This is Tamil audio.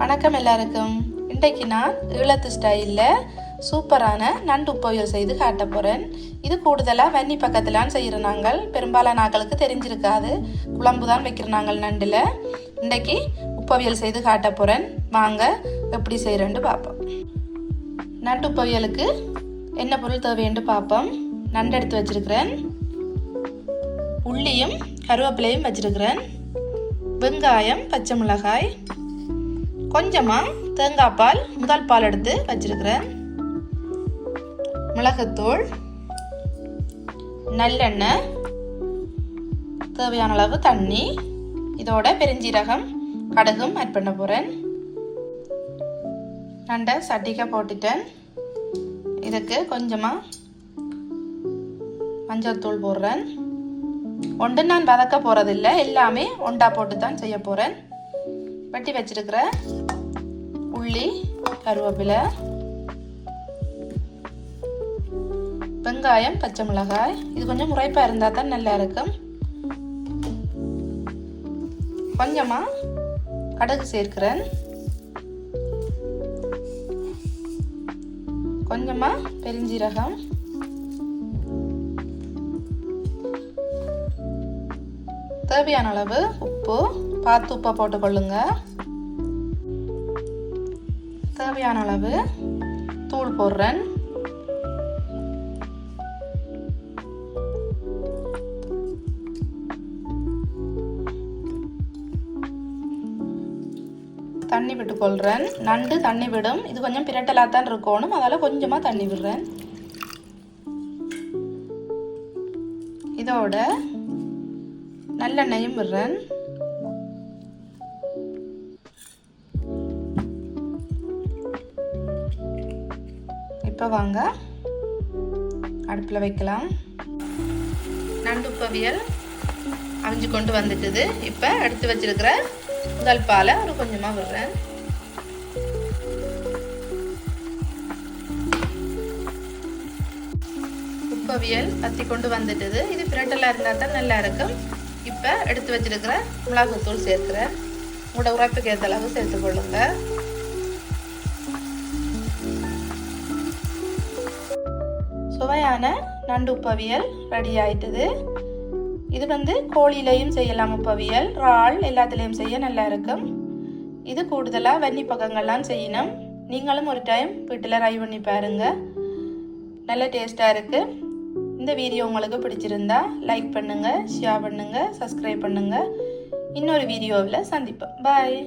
வணக்கம் எல்லாருக்கும். இன்றைக்கு நான் ஈழத்து ஸ்டைலில் சூப்பரான நண்டு உப்பவியல் செய்து காட்ட போகிறேன் இது கூடுதலாக வன்னி பக்கத்திலான் செய்கிற நாங்கள். பெரும்பாலான ஆக்களுக்கு தெரிஞ்சிருக்காது. குழம்பு தான் வைக்கிற நாங்கள் நண்டில். இன்றைக்கு உப்பவியல் செய்து காட்ட போகிறேன் வாங்க எப்படி செய்கிறேன்னு பார்ப்போம் நண்டு உப்பவியலுக்கு என்ன பொருள் தேவைன்னு பார்ப்போம் நண்டு எடுத்து வச்சிருக்கிறேன். உள்ளியும் கருவேப்பிலையும் வச்சுருக்கிறேன். வெங்காயம் பச்சை மிளகாய் கொஞ்சமாக தேங்காய் பால் முதல் பால் எடுத்து வச்சிருக்கிறேன். மிளகுத்தூள் நல்லெண்ணெய் தேவையான அளவு தண்ணி இதோட பெருஞ்சீரகம் கடுகும் ஆட் பண்ண போகிறேன் நண்டை சட்டிக்க போட்டுட்டேன். இதுக்கு கொஞ்சமாக மஞ்சள் தூள் போடுறேன். ஒன்று நான் வதக்க போகிறதில்ல எல்லாமே ஒண்டா போட்டு தான் செய்ய போகிறேன் வெட்டி வச்சிருக்கிற உள்ளி கருவேப்பிலை வெங்காயம் பச்சை மிளகாய். இது கொஞ்சம் முறைப்பாக இருந்தால் தான் நல்லா இருக்கும். கொஞ்சமாக கடுகு சேர்க்கிறேன். கொஞ்சமாக பெருஞ்சீரகம். தேவையான அளவு உப்பு. பார்த்து உப்பை போட்டுக்கொள்ளுங்க. தேவையான அளவு தூள் போடுறேன். தண்ணி விட்டு கொள்றேன் நண்டு தண்ணி விடும். இது கொஞ்சம் பிரட்டலாக தான் இருக்கணும். அதால் கொஞ்சமாக தண்ணி விடுறேன். இதோட நல்லெண்ணெயும் விடுறேன். இப்போ வாங்க. அடுப்பில் வைக்கலாம். நண்டு பவியல் அவிஞ்சு கொண்டு வந்துட்டுது. இப்போ எடுத்து வச்சிருக்கிற முதல் பாலை ஒரு கொஞ்சமாக விடுறேன். உப்பவியல் பற்றி கொண்டு வந்துட்டுது. இது பிரட்டலாக இருந்தால் தான் நல்லா இருக்கும். இப்போ எடுத்து வச்சிருக்கிற மிளகுத்தூள் சேர்க்குறேன். உங்களோட உரைப்புக்கு ஏற்ற அளவு சேர்த்துக்கொள்ளுங்க சுவையான நண்டு உப்பவியல் ரெடி ஆயிட்டது. இது வந்து கோழிலையும் செய்யலாம் உப்பவியல். இறால் எல்லாத்துலேயும் செய்ய நல்லா இருக்கும். இது கூடுதலாக வெண்ணி பக்கங்கள்லாம் செய்யணும். நீங்களும் ஒரு டைம் வீட்டில் ரை பண்ணி பாருங்கள் நல்ல டேஸ்ட்டாக இருக்குது இந்த வீடியோ உங்களுக்கு பிடிச்சிருந்தா லைக் பண்ணுங்கள் ஷேர் பண்ணுங்கள் சப்ஸ்கிரைப் பண்ணுங்கள் இன்னொரு வீடியோவில் சந்திப்போம். பாய்